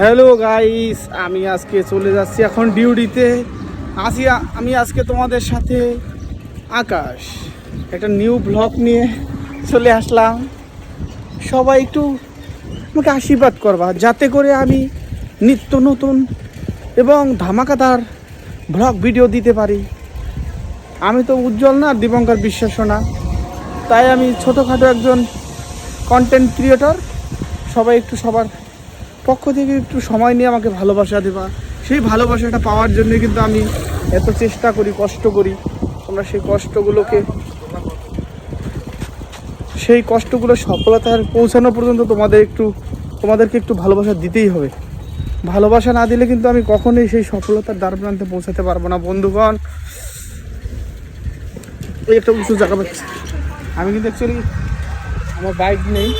Hello guys আমি আজকে চলে যাচ্ছি এখন ডিউটিতে। আসি, আমি আজকে তোমাদের সাথে আকাশ। একটা নিউ ব্লগ নিয়ে চলে আসলাম। সবাই একটু আমাকে আশীর্বাদ করবা, যাতে করে আমি নিত্য নতুন এবং ধামাকাদার ব্লগ ভিডিও দিতে পারি। আমি তো উজ্জ্বল না দীপঙ্কর বিশ্বাস না। তাই আমি ছোটোখাটো একজন কন্টেন্ট ক্রিয়েটর সবাই একটু সবার পক্ষ থেকে একটু সময় নিয়ে আমাকে ভালোবাসা দেবা। সেই ভালোবাসাটা পাওয়ার জন্য কিন্তু আমি এত চেষ্টা করি, কষ্ট করি। তোমরা সেই কষ্টগুলোকে সেই কষ্টগুলো সফলতার পৌঁছানো পর্যন্ত তোমাদের একটু, তোমাদেরকে একটু ভালোবাসা দিতেই হবে। ভালোবাসা না দিলে কিন্তু আমি কখনোই সেই সফলতার দ্বার প্রান্তে পৌঁছাতে পারব না, বন্ধুগণ। এই একটা উঁচু জায়গা পাচ্ছি। আমি কিন্তু অ্যাকচুয়ালি আমার বাইক নেই।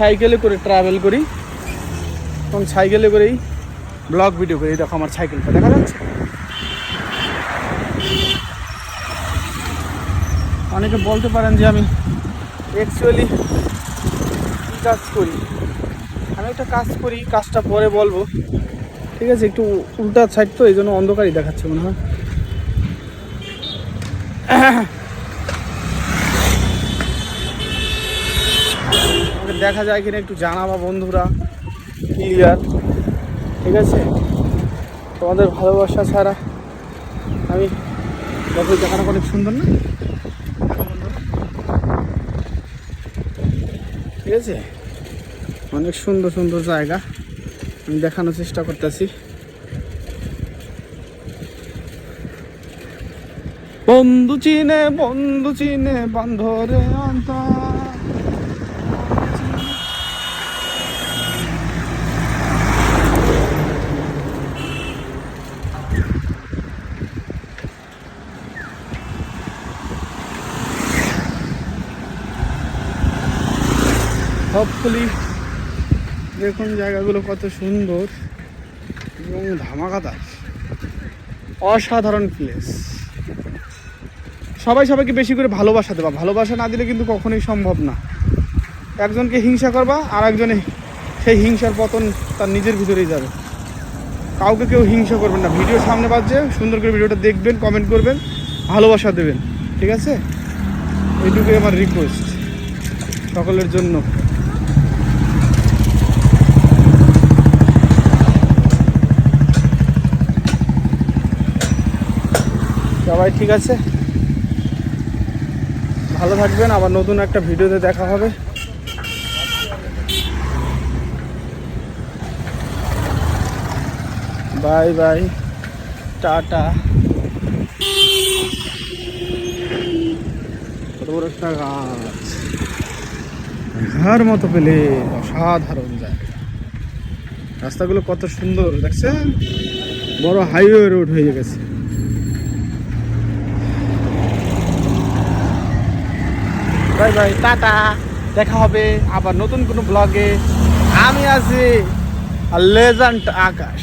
সাইকেলে করে ট্রাভেল করি। এবং সাইকেলে করেই ব্লগ ভিডিও করি। দেখো আমার সাইকেলটা, দেখা যাচ্ছে? অনেকে বলতে পারেন যে আমি অ্যাকচুয়ালি কাজ করি? আমি একটা কাজ করি, কাজটা পরে বলব। ঠিক আছে, একটু উল্টা সাইড তো, এই জন্য অন্ধকারই দেখাচ্ছে মনে হয়। দেখা যায় কিনা একটু জানাবা বন্ধুরা ক্লিয়ার ঠিক আছে? তোমাদের ভালোবাসা ছাড়া আমি দেখো দেখানো অনেক সুন্দর না? ঠিক আছে? অনেক সুন্দর সুন্দর জায়গা। আমি দেখানোর চেষ্টা করতেছি। বন্ধু চিনে বন্ধু চিনে, বান্ধরে অন্তর হোপফুলি দেখুন জায়গাগুলো কত সুন্দর এবং ধামাকাদার। অসাধারণ প্লেস সবাই সবাইকে বেশি করে ভালোবাসা দেবা। ভালোবাসা না দিলে কিন্তু কখনোই সম্ভব না। একজনকে হিংসা করবা আর একজনে সেই হিংসার পতন তার নিজের ভিতরেই যাবে। কাউকে কেউ হিংসা করবেন না। ভিডিও সামনে বাজছে, সুন্দর করে ভিডিওটা দেখবেন কমেন্ট করবেন, ভালোবাসা দেবেন। ঠিক আছে? এইটুকুই আমার রিকোয়েস্ট সকলের জন্য। সবাই ঠিক আছে? ভালো থাকবেন আবার নতুন একটা ভিডিওতে দেখা হবে। Bye bye tata. একটা গাছ। দেখার মতো পেলে অসাধারণ যায় রাস্তাগুলো কত সুন্দর দেখছেন? বড় হাইওয়ে রোড হয়ে গেছে। Bye bye tata. দেখা হবে আবার নতুন কোনো ব্লগে আমি আছি লেজেন্ড আকাশ